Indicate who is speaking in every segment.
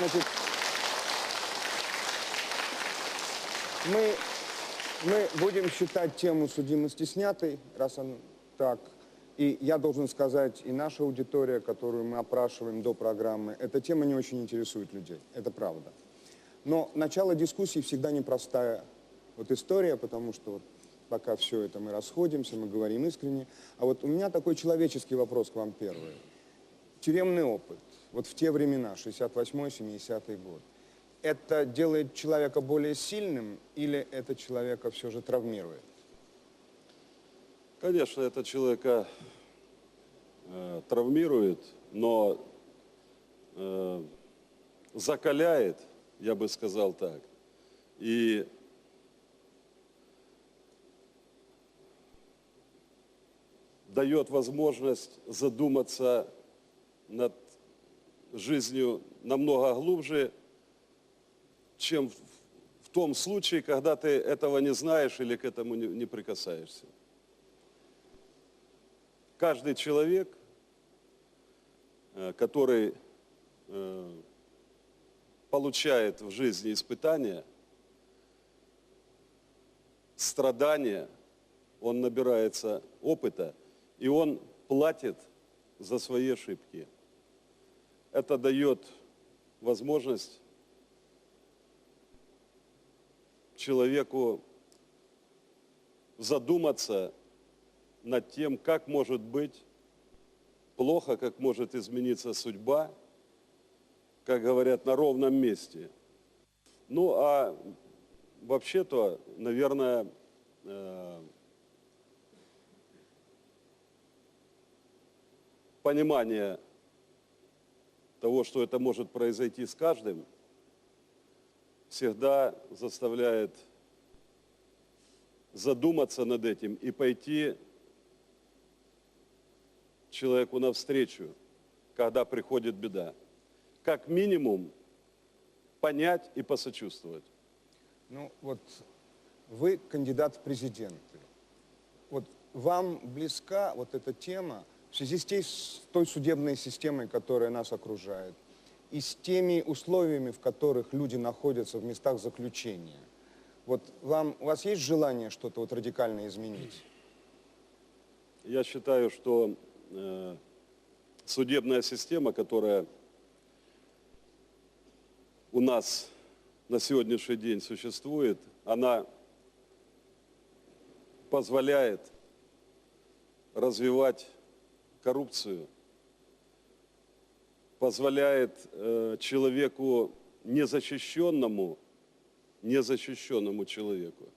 Speaker 1: Значит, мы, мы будем считать тему судимости снятой, раз он так. И я должен сказать, и наша аудитория, которую мы опрашиваем до программы, эта тема не очень интересует людей. Это правда. Но начало дискуссии всегда непростая вот история, потому что вот пока все это мы расходимся, мы говорим искренне. А вот у меня такой человеческий вопрос к вам первый. Тюремный опыт, вот в те времена, 68-70 год, это делает человека более сильным или это человека все же травмирует?
Speaker 2: Конечно, это человека э, травмирует, но э, закаляет, я бы сказал так. И дает возможность задуматься над жизнью намного глубже, чем в, том случае, когда ты этого не знаешь или к этому не, не прикасаешься. Каждый человек, э, который э, получает в жизни испытания, страдания, он набирается опыта, и он платит за свои ошибки. Это дает возможность человеку задуматься над тем, как может быть плохо, как может измениться судьба, как говорят, на ровном месте. Ну, а вообще-то, наверное, э, понимание того, что это может произойти с каждым, всегда заставляет задуматься над этим и пойти человеку навстречу, когда приходит беда. Как минимум понять и посочувствовать.
Speaker 1: Ну вот вы кандидат в президенты. Вот вам близка вот эта тема в связи с, тей- той судебной системой, которая нас окружает, и с теми условиями, в которых люди находятся в местах заключения. Вот вам, у вас есть желание что-то вот радикально изменить?
Speaker 2: Я считаю, что э, судебная система, которая у нас на сегодняшний день существует, она позволяет развивать коррупцию, позволяет э, человеку незащищенному, незащищенному человеку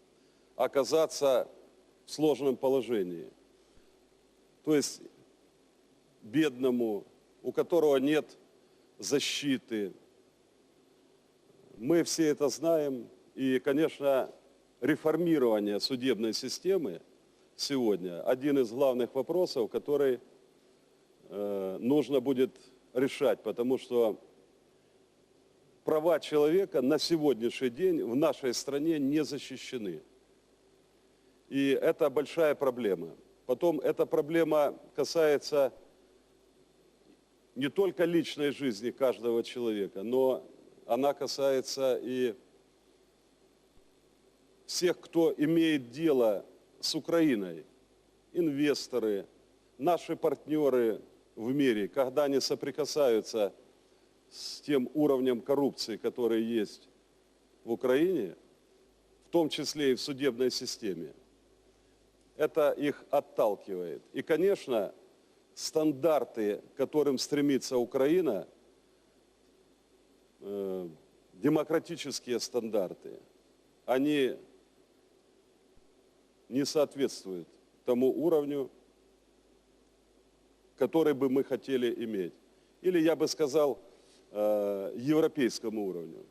Speaker 2: оказаться в сложном положении. То есть бедному, у которого нет защиты. Мы все это знаем. И, конечно, реформирование судебной системы сегодня один из главных вопросов, который нужно будет решать, потому что права человека на сегодняшний день в нашей стране не защищены. И это большая проблема. Потом эта проблема касается не только личной жизни каждого человека, но она касается и всех, кто имеет дело с Украиной, инвесторы, наши партнеры в мире, когда они соприкасаются с тем уровнем коррупции, который есть в Украине, в том числе и в судебной системе, это их отталкивает. И, конечно, стандарты, к которым стремится Украина, э, демократические стандарты, они не соответствуют тому уровню, который бы мы хотели иметь. Или я бы сказал, э, европейскому уровню.